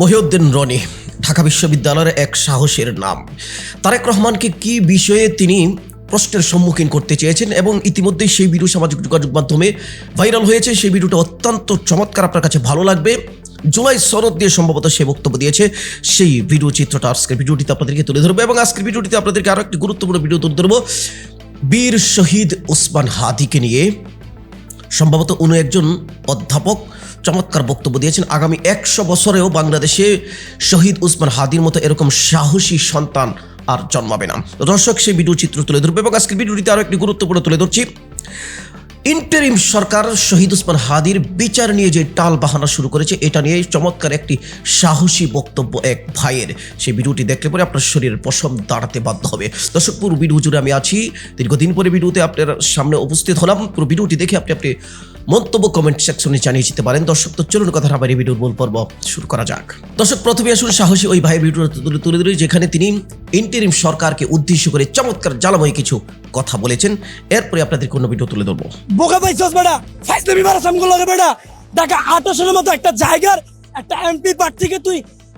মহিউদ্দিন রনি, ঢাকা বিশ্ববিদ্যালয়ের এক সাহসের নাম। তারেক রহমানকে কি বিষয়ে তিনি প্রশ্নের সম্মুখীন করতে চেয়েছেন এবং ইতিমধ্যেই সেই ভিডিও সামাজিক যোগাযোগ মাধ্যমে ভাইরাল হয়েছে, সেই ভিডিওটা অত্যন্ত চমৎকার আপনার কাছে ভালো লাগবে। জুলাই শরৎ দিয়ে সম্ভবত সে বক্তব্য দিয়েছে, সেই ভিডিও চিত্রটা আজকের ভিডিওটিতে আপনাদেরকে তুলে ধরবো এবং আজকের ভিডিওটিতে আপনাদেরকে আরও একটি গুরুত্বপূর্ণ ভিডিও তুলে ধরবো। বীর শহীদ ওসমান হাদিকে নিয়ে সম্ভবত উনি একজন অধ্যাপক। চমৎকার বক্তব্য দিয়েছেন। আগামী একশো বছরেও বাংলাদেশে শহীদ উসমান হাদির মতো এরকম সাহসী সন্তান আর জন্মাবে না। দর্শক, সেই ভিডিও চিত্র তুলে ধরবে এবং আজকের ভিডিওটিতে আরও একটি গুরুত্বপূর্ণ তুলে ধরছি। ইন্টারিম সরকার শহীদ উসমান হাদির বিচার নিয়ে যে টাল বাহানা শুরু করেছে, এটা নিয়ে চমৎকার একটি সাহসী বক্তব্য এক ভাইয়ের। সেই ভিডিওটি দেখলে পরে আপনার শরীরের পশম দাঁড়াতে বাধ্য হবে। দর্শক, পুরো ভিডিও জুড়ে আমি আছি। দীর্ঘদিন পরে ভিডিওতে আপনার সামনে উপস্থিত হলাম। পুরো ভিডিওটি দেখে আপনি আপনি মন্তব্য কমেন্ট সেকশনে জানিয়ে যেতে পারেন। দর্শক, তো চলুন কথা আবার এই ভিডিওর মূল পর্ব শুরু করা যাক। দর্শক, প্রথমে আসুন সাহসী ওই ভাইয়ের ভিডিও তুলে তুলে ধরি, যেখানে তিনি ইন্টারিম সরকারকে উদ্দেশ্য করে চমৎকার জ্বালাময় কিছু কথা বলেছেন। এরপরে আপনাদের কোনো ভিডিও তুলে ধরবো। বোকা পাইছস বেটা। ফাইজলামি মারা সামগুলো বেটা। ঢাকা আঠাশের মতো একটা জায়গার একটা এমপি প্রার্থীকে তুই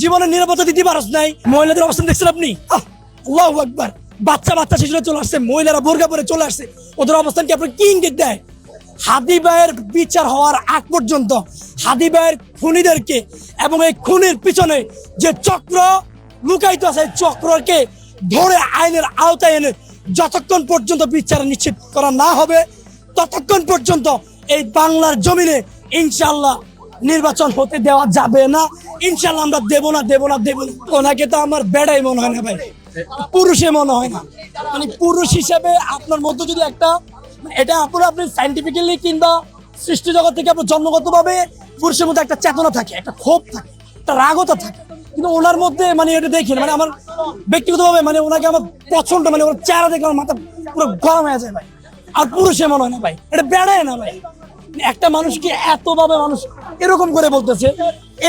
জীবনের নিরাপত্তা দিতে পারস নাই। মহিলাদের অবস্থান দেখছেন আপনি? আল্লাহু আকবার। বাচ্চা বাচ্চা শিশুরা চলে আসছে, মহিলারা বোরকা পরে চলে আসছে। ওদের অবস্থান কি আপনার কি ইঙ্গিত দেয়? হাদি ভাইয়ের বিচার হওয়ার আগ পর্যন্ত হাদি ভাইয়ের খুনিদেরকে এবং এই খুনির পিছনে যে চক্র লুকায়িত আছে চক্রকে ধরে আইনের আওতায় এনে যতক্ষণ পর্যন্ত বিচার নিশ্চিত করা না হবে ততক্ষণ পর্যন্ত এই বাংলার জমিনে ইনশাল্লাহ নির্বাচন হতে দেওয়া যাবে না। ইনশাল্লাহ আমরা দেব না দেব না দেব না। ওনাকে তো আমার বেড়াই মনে হয় না ভাই। পুরুষে মনে হয় না। মানে পুরুষ হিসেবে আপনার মধ্যে যদি একটা, এটা আপনার, আপনি সাইন্টিফিক্যালি কিংবা সৃষ্টি জগৎ থেকে আপনার জন্মগতভাবে পুরুষের মধ্যে একটা চেতনা থাকে, একটা ক্ষোভ থাকে, একটা রাগতা থাকে। কিন্তু ওনার মধ্যে মানে এটা দেখি মানে আমার ব্যক্তিগতভাবে মানে ওনাকে আমার পছন্দ মানে ওনার চেহারা দেখে আমার মাথা পুরো গরম হয়ে যায় ভাই। আর পুরুষে মনে হয় না ভাই, এটা বেড়ায় না ভাই। একটা মানুষকে এতভাবে মানুষ এরকম করে বলতেছে,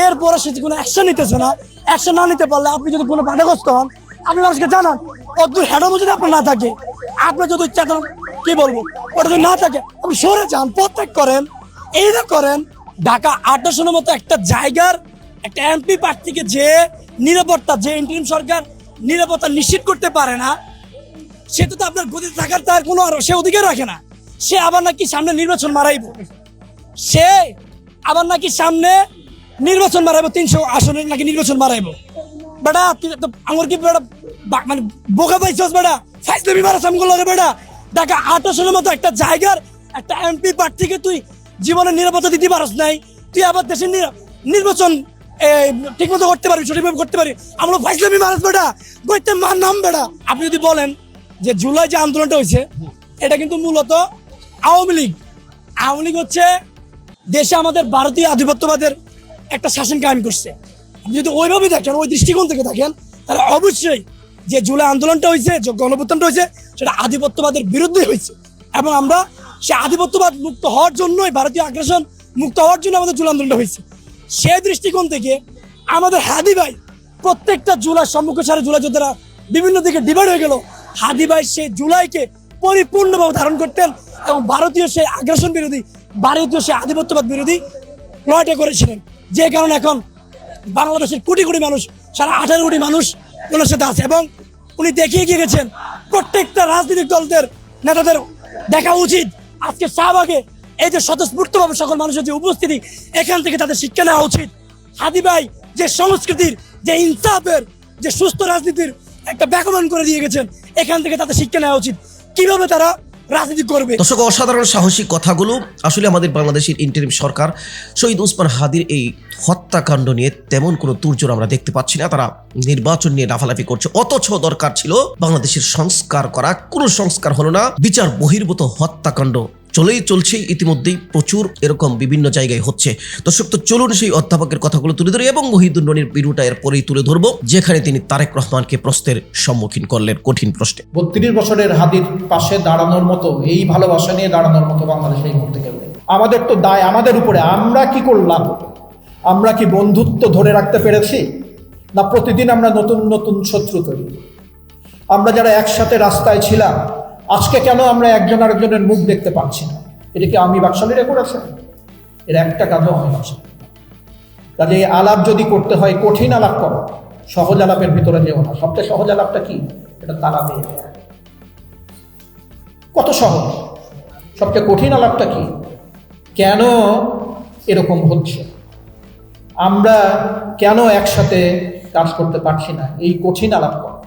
এরপরে সে কোনো অ্যাকশন নিতেছে না। অ্যাকশন না নিতে পারলে আপনি যদি কোনো বাধাগ্রস্ত হন, আপনি মানুষকে জানান অদ্ভুত হ্যাডমও যদি আপনার না থাকে আপনার যদি চেতন কি বলব, ওটা যদি না থাকে, আপনি সরে যান, প্রত্যেক করেন এইটা করেন, ঢাকা আটাশনের মতো একটা জায়গার, একটা এমপি প্রার্থীকে যে নিরাপত্তা, যে ইন্টারিম সরকার নিরাপত্তা নিশ্চিত করতে পারে না সে তো আপনার গদিতে থাকার তার কোনো আর সে অধিকার রাখে না। সে আবার নাকি সামনে নির্বাচন মারাইব। সে আবার নাকি সামনে নির্বাচন মারাইবো, তিনশো আসনের নাকি নির্বাচন মারাইবো। বেটা, তুই তো আমার কি বেটা মানে বোকা পাইছস বেটা? ফাইজলামি মারা সামগুলো লাগে বেটা। ঢাকা আটাশনের মতো একটা জায়গার একটা এমপি প্রার্থীকে তুই জীবনের নিরাপত্তা দিতে পারস নাই। তুই আবার দেশের নিরা- নির্বাচন ঠিক মতো করতে পারবি, সঠিকভাবে করতে পারবি। আমরা ফাইজলামি মারাস বেটা। বইতে মার নাম বেটা। আপনি যদি বলেন যে জুলাই যে আন্দোলনটা হয়েছে, এটা কিন্তু মূলত আওয়ামী লীগ। আওয়ামী লীগ হচ্ছে দেশে আমাদের ভারতীয় আধিপত্যবাদের একটা শাসন কায়েম করছে। আপনি যদি ওইভাবে দেখেন, ওই দৃষ্টিকোণ থেকে দেখেন, তাহলে অবশ্যই যে জুলাই আন্দোলনটা হয়েছে, যে গণপ্রত্যানটা হয়েছে, সেটা আধিপত্যবাদের বিরুদ্ধে হয়েছে। এবং আমরা সে আধিপত্যবাদ মুক্ত হওয়ার জন্যই, ভারতীয় আগ্রাসন মুক্ত হওয়ার জন্য আমাদের জুলাই আন্দোলনটা হয়েছে। সেই দৃষ্টিকোণ থেকে আমাদের হাদি ভাই প্রত্যেকটা জুলাই সম্মুখের সারে জুলাই যোদ্ধারা বিভিন্ন দিকে ডিভাইড হয়ে গেল। হাদি ভাই সেই জুলাইকে পরিপূর্ণভাবে ধারণ করতেন এবং ভারতীয় সেই আগ্রাসন বিরোধী, ভারতীয় সেই আধিপত্যবাদ বিরোধী লড়াইটা করেছিলেন। যে কারণে এখন বাংলাদেশের কোটি কোটি মানুষ, সারা আঠারো কোটি মানুষ ওনার সাথে আছে এবং উনি দেখিয়ে গিয়ে গেছেন, প্রত্যেকটা রাজনৈতিক দলদের নেতাদের দেখা উচিত। আজকে শাহবাগে এই যে স্বতঃস্ফূর্তভাবে সকল মানুষের যে উপস্থিতি, এখান থেকে তাদের শিক্ষা নেওয়া উচিত। হাদি ভাই যে সংস্কৃতির, যে ইনসাফের, যে সুস্থ রাজনীতির একটা ব্যাকমান করে দিয়ে গেছেন, এখান থেকে তাদের শিক্ষা নেওয়া উচিত। কীভাবে তারা রাজনীতি করবে? দর্শক, অসাধারণ সাহসী কথাগুলো আসলে আমাদের বাংলাদেশের ইন্টারিম সরকার শহীদ উসমান হাদির এই হত্যাকাণ্ড নিয়ে তেমন কোনো তুর্জোর আমরা দেখতে পাচ্ছি না। তারা নির্বাচন নিয়ে লাফালাফি করছে। অথচ দরকার ছিল বাংলাদেশের সংস্কার করা। কোনো সংস্কার হলো না। বিচার বহির্ভূত হত্যাকাণ্ড চলেই চলছে, ইতিমধ্যেই প্রচুর এরকম বিভিন্ন জায়গায় হচ্ছে। দর্শক, তো চলুন সেই অধ্যাপকের কথাগুলো তুলে ধরি এবং মহিদুল রনির বিরুটা এরপরেই তুলে ধরবো, যেখানে তিনি তারেক রহমানকে প্রশ্নের সম্মুখীন করলেন কঠিন প্রশ্নে। বত্রিশ বছরের হাদির পাশে দাঁড়ানোর মতো, এই ভালোবাসা নিয়ে দাঁড়ানোর মতো বাংলাদেশ এই মুহূর্তে আমাদের তো দায় আমাদের উপরে, আমরা কি করলাম? আমরা কি বন্ধুত্ব ধরে রাখতে পেরেছি? না প্রতিদিন আমরা নতুন নতুন শত্রু তৈরি? আমরা যারা একসাথে রাস্তায় ছিলাম আজকে কেন আমরা একজন আরেকজনের মুখ দেখতে পাচ্ছি না? এটা কি আমি বাকশালীরা করেছে এর একটা কাজও আমি বাকশালী কাজে আলাপ যদি করতে হয়, কঠিন আলাপ করো। সহজ আলাপের ভিতরে যেও না। সবচেয়ে সহজ আলাপটা কি? এটা দিয়ে দেয়া। কত সহজ? সবচেয়ে কঠিন আলাপটা কি? কেন এরকম হচ্ছে? আমরা কেন একসাথে কাজ করতে পারছি না? এই কঠিন আলাপ করো।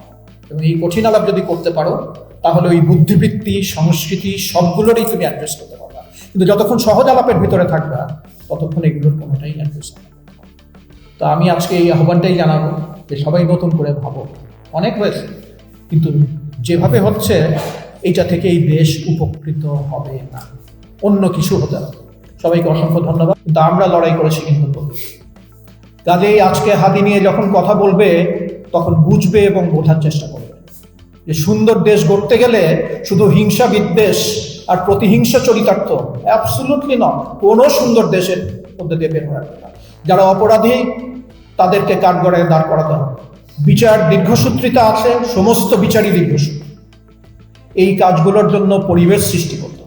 এবং এই কঠিন আলাপ যদি করতে পারো তাহলে ওই বুদ্ধিবৃত্তি, সংস্কৃতি সবগুলোরই তুমি অ্যাড্রেস করতে পারবা। কিন্তু যতক্ষণ সহজ আলাপের ভিতরে থাকবা, ততক্ষণ এগুলোর কোনোটাই না। তো আমি আজকে এই আহ্বানটাই জানাব যে সবাই নতুন করে ভাবো। অনেক হয়েছে, কিন্তু যেভাবে হচ্ছে, এইটা থেকে এই দেশ উপকৃত হবে না। অন্য কিছু হতে হবে। সবাইকে অসংখ্য ধন্যবাদ। কিন্তু আমরা লড়াই করেছি কিন্তু কাজেই আজকে হাতি নিয়ে যখন কথা বলবে, তখন বুঝবে এবং বোঝার চেষ্টা যে সুন্দর দেশ গড়তে গেলে শুধু হিংসা বিদ্বেষ আর প্রতিহিংসা চরিতার্থ অ্যাবসুলুটলি নয় কোনো সুন্দর দেশের মধ্যে দিয়ে বের হয়ে যারা অপরাধী, তাদেরকে কাঠগড়ায় দাঁড় করাতে হবে। বিচার দীর্ঘসূত্রিতা আছে, সমস্ত বিচারই দীর্ঘসূত্র। এই কাজগুলোর জন্য পরিবেশ সৃষ্টি করতে।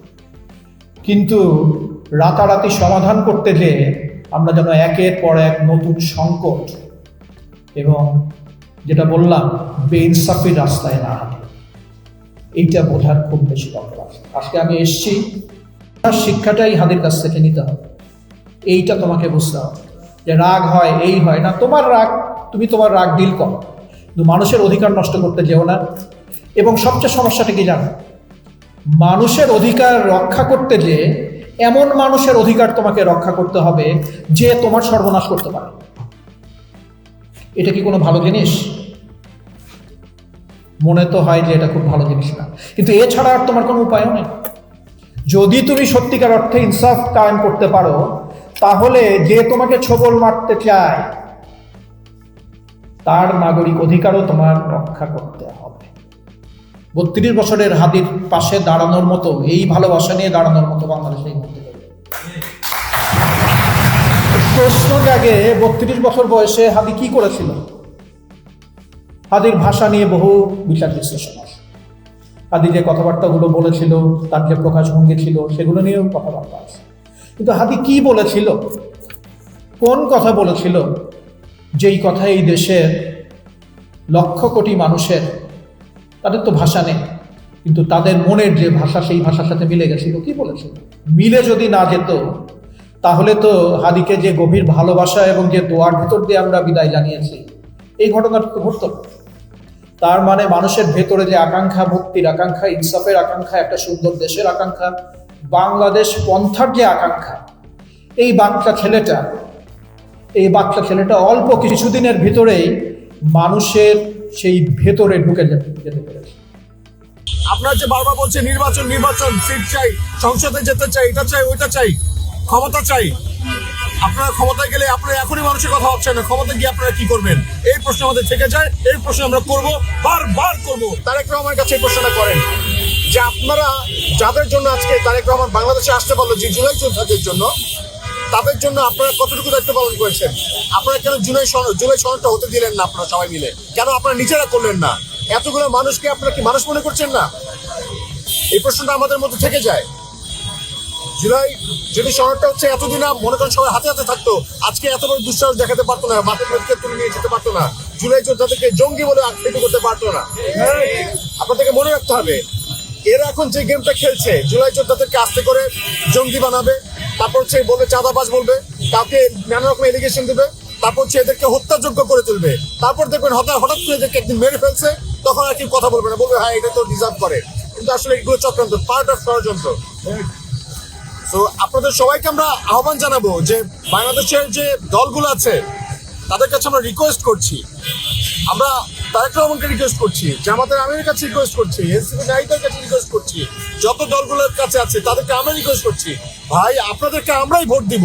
কিন্তু রাতারাতি সমাধান করতে যে আমরা যেন একের পর এক নতুন সংকট এবং যেটা বললাম, বেইনসাফির রাস্তায় না হাঁটি। এইটা বোঝার খুব বেশি দরকার আজকে আমি এসছি, তার শিক্ষাটাই হাদের কাছ থেকে নিতে হবে। এইটা তোমাকে বুঝতে হবে। যে রাগ হয়, এই হয় না, তোমার রাগ, তুমি তোমার রাগ ডিল করো। কিন্তু মানুষের অধিকার নষ্ট করতে যেও না। এবং সবচেয়ে সমস্যাটা কি জানো? মানুষের অধিকার রক্ষা করতে যে এমন মানুষের অধিকার তোমাকে রক্ষা করতে হবে যে তোমার সর্বনাশ করতে পারে। এটা কি কোনো ভালো জিনিস? মনে তো হয় যে এটা খুব ভালো জিনিস না। কিন্তু এছাড়া আর তোমার কোনো উপায়ও নেই। যদি তুমি সত্যিকার অর্থে ইনসাফ কায়েম করতে পারো, তাহলে যে তোমাকে ছবল মারতে চায়, তার নাগরিক অধিকারও তোমার রক্ষা করতে হবে। বত্রিশ বছরের হাদির পাশে দাঁড়ানোর মতো, এই ভালোবাসা নিয়ে দাঁড়ানোর মতো বাংলাদেশ এই মুহূর্তে। প্রশ্ন জাগে বত্রিশ বছর বয়সে হাদি কি করেছিল? হাদির ভাষা নিয়ে বহু বিচার বিশ্লেষণ আছে। হাদি যে কথাবার্তাগুলো বলেছিল, তার যে প্রকাশভঙ্গি ছিল, সেগুলো নিয়েও কথাবার্তা আছে। কিন্তু হাদি কি বলেছিল? কোন কথা বলেছিল? যেই কথা এই দেশের লক্ষ কোটি মানুষের, তাদের তো ভাষা নেই, কিন্তু তাদের মনের যে ভাষা, সেই ভাষার সাথে মিলে গেছিল। কি বলেছিল? মিলে যদি না যেত তাহলে তো হাদিকে যে গভীর ভালোবাসা এবং যে দোয়ার ভিতর দিয়ে আমরা বিদায় জানিয়েছি, এই ঘটনাটা তো ঘটত তার মানে মানুষের ভেতরে যে আকাঙ্ক্ষা মুক্তির আকাঙ্ক্ষা, ইনসাফের আকাঙ্ক্ষা, একটা সুন্দর দেশের আকাঙ্ক্ষা, বাংলাদেশ পন্থার যে আকাঙ্ক্ষা, এই বাচ্চা ছেলেটা, এই বাচ্চা ছেলেটা অল্প কিছুদিনের ভিতরেই মানুষের সেই ভেতরে ঢুকে যেতে পেরেছে। আপনারা যে বারবার বলছে, নির্বাচন নির্বাচন, সিট চাই, সংসদে যেতে চাই, এটা চাই, ওইটা চাই ক্ষমতা চাই। আপনারা ক্ষমতায় গেলে আপনারা এখনই মানুষের কথা ভাবছেন না ক্ষমতা গিয়ে আপনারা কি করবেন? এই প্রশ্ন আমাদের থেকে যায়, এই প্রশ্ন আমরা করব, বারবার করব। তারেক রহমানের কাছে এই প্রশ্নটা করেন যে আপনারা যাদের জন্য আজকে তারেক রহমান বাংলাদেশে আসতে পারল, যে জুলাই যোদ্ধাদের জন্য, তাদের জন্য আপনারা কতটুকু দায়িত্ব পালন করেছেন? আপনারা কেন জুলাই জুলাই সনদটা হতে দিলেন না আপনারা সবাই মিলে? কেন আপনারা নিজেরা করলেন না? এতগুলো মানুষকে আপনারা কি মানুষ মনে করছেন না? এই প্রশ্নটা আমাদের মধ্যে থেকে যায়। জুলাই, যদি শহরটা হচ্ছে এতদিন মনে করেন সবাই হাতে হাতে থাকতো, আজকে এত বড় দুঃসাহস দেখাতে পারতো না মাঠের মধ্যে তুলে নিয়ে যেতে পারতো না, জুলাই যোদ্ধাদেরকে জঙ্গি বলে আখ্যায়িত করতে পারতো না। আপনাদেরকে মনে রাখতে হবে, এরা এখন যে গেমটা খেলছে, জুলাই যোদ্ধাদেরকে আস্তে করে জঙ্গি বানাবে, তারপর হচ্ছে বলবে চাঁদাবাজ বলবে, কাউকে নানা রকম এলিগেশন দেবে, তারপর হচ্ছে এদেরকে হত্যাযোগ্য করে তুলবে। তারপর দেখবেন হঠাৎ হঠাৎ করে এদেরকে একদিন মেরে ফেলছে, তখন আর কি কথা বলবে না, বলবে হ্যাঁ এটা তো ডিজার্ভ করে। কিন্তু আসলে এগুলো চক্রান্ত পার্ট অফ ষড়যন্ত্র। তো আপনাদের সবাইকে আমরা আহ্বান জানাব যে বাংলাদেশের যে দলগুলো আছে তাদের কাছে আমরা রিকোয়েস্ট করছি। আমরা তারেক রহমানকে রিকোয়েস্ট করছি জামাতের আমিরের কাছে রিকোয়েস্ট করছি এনসিপি নাইদের কাছে রিকোয়েস্ট করছি যত দলগুলোর কাছে আছে তাদেরকে আমরা রিকোয়েস্ট করছি। ভাই আপনাদেরকে আমরাই ভোট দিব।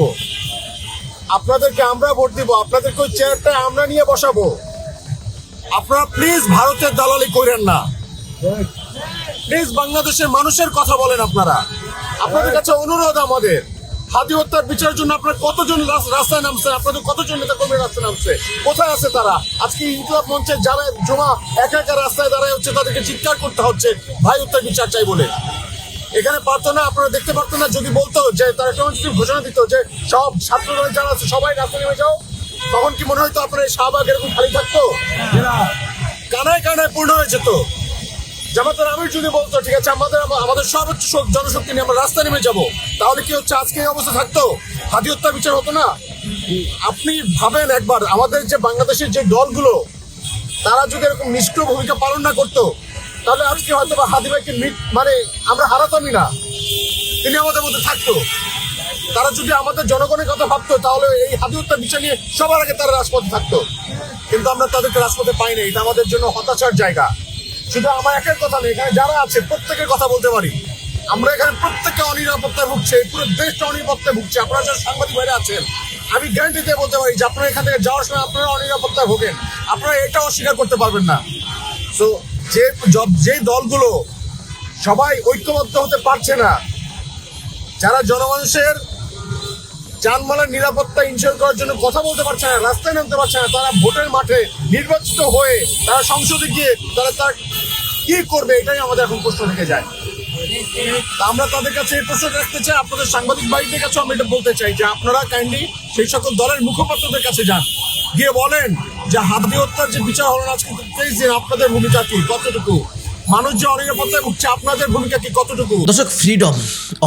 আপনাদেরকে আমরা ভোট দিব আপনাদেরকে ওই চেয়ারটা আমরা নিয়ে বসাবো। আপনারা প্লিজ ভারতের দালালি করেন না। প্লিজ বাংলাদেশের মানুষের কথা বলেন আপনারা। আপনাদের কাছে অনুরোধ আমাদের। হাতি হত্যার বিচারের জন্য আপনার কতজন রাস- রাস্তায় নামছে? আপনাদের কতজন নেতা কর্মী রাস্তায় নামছে? কোথায় আছে তারা? আজকে ইনকলাব মঞ্চে যারা জমা একা একা রাস্তায় দাঁড়ায় হচ্ছে তাদেরকে চিৎকার করতে হচ্ছে। ভাই হত্যার বিচার চাই বলে। এখানে পারতো না আপনারা দেখতে পারতো না যদি বলতো যে তারা কেমন যদি ঘোষণা দিত যে সব ছাত্র দলের যারা আছে সবাই রাস্তায় নেমে যাও। তখন কি মনে হয়তো আপনার এই শাহবাগ এরকম খালি থাকতো? কানায় কানায় পূর্ণ হয়েছে তো জামাতের আমির যদি বলতো, ঠিক আছে, আমাদের আমাদের সর্বোচ্চ শক- জনশক্তি নিয়ে আমরা রাস্তায় নেমে যাব, তাহলে কি হচ্ছে, আজকে এই অবস্থা থাকতো? হাতি হত্যা বিচার হতো না? আপনি ভাবেন একবার, আমাদের যে বাংলাদেশের যে দলগুলো, তারা যদি এরকম নিষ্ক্রিয় ভূমিকা পালন না করতো, তাহলে আজকে হয়তো বা হাদি ভাইকে মানে আমরা হারাতামই না। তিনি আমাদের মধ্যে থাকতো। তারা যদি আমাদের জনগণের কথা ভাবতো, তাহলে এই হাতি হত্যা বিচার নিয়ে সবার আগে তারা রাজপথে থাকতো। কিন্তু আমরা তাদেরকে রাজপথে পাইনি, এটা আমাদের জন্য হতাশার জায়গা। শুধু আমার একের কথা নেই এখানে যারা আছে প্রত্যেকের কথা বলতে পারি। আমরা এখানে প্রত্যেককে অনিরাপত্তায় ভুগছে পুরো দেশটা অনিরাপত্তায় ভুগছে। আপনারা যারা সাংবাদিক ভাইরা আছেন, আমি গ্যারান্টি দিয়ে বলতে পারি যে আপনারা এখান থেকে যাওয়ার সময় আপনারা অনিরাপত্তায় ভোগেন। আপনারা এটাও স্বীকার করতে পারবেন না। তো যে য- দলগুলো সবাই ঐক্যবদ্ধ হতে পারছে না, যারা জনমানুষের যানমালের নিরাপত্তা ইনশিওর করার জন্য কথা বলতে পারছে না, রাস্তায় নামতে পারছে না, তারা ভোটের মাঠে নির্বাচিত হয়ে তারা সংসদে গিয়ে তারা তার কি করবে এটাই আমাদের এখন প্রশ্ন থেকে যায়। আমরা তাদের কাছে এই প্রশ্ন রাখতে চাই, আপনাদের সাংবাদিক বাড়িদের কাছে আমি এটা বলতে চাই যে আপনারা কাইন্ডলি সেই সকল দলের মুখপাত্রদের কাছে যান। গিয়ে বলেন যে হাতি হত্যার যে বিচার হলো আজকে তেইশ দিন আপনাদের ভূমিকা কি? কতটুকু? মানুষ যে অনিরাপত্তায় ভুগছে আপনাদের ভূমিকা কি কতটুকু? দর্শক ফ্রিডম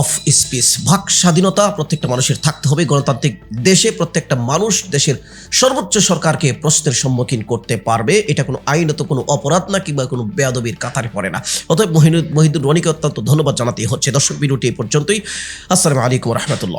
অফ স্পিচ ভাগ স্বাধীনতা প্রত্যেকটা মানুষের থাকতে হবে, গণতান্ত্রিক দেশে প্রত্যেকটা মানুষ দেশের সর্বোচ্চ সরকারকে প্রশ্নের সম্মুখীন করতে পারবে। এটা কোনো আইনত কোনো অপরাধ না কিংবা কোনো বেয়াদবির কাতারে পড়ে না। অতএব মহিনুদ মহিদুর রনিকে অত্যন্ত ধন্যবাদ জানাতে হচ্ছে। দর্শক, ভিডিওটি এই পর্যন্তই। আসসালামু আলাইকুম রহমতুল্লাহ।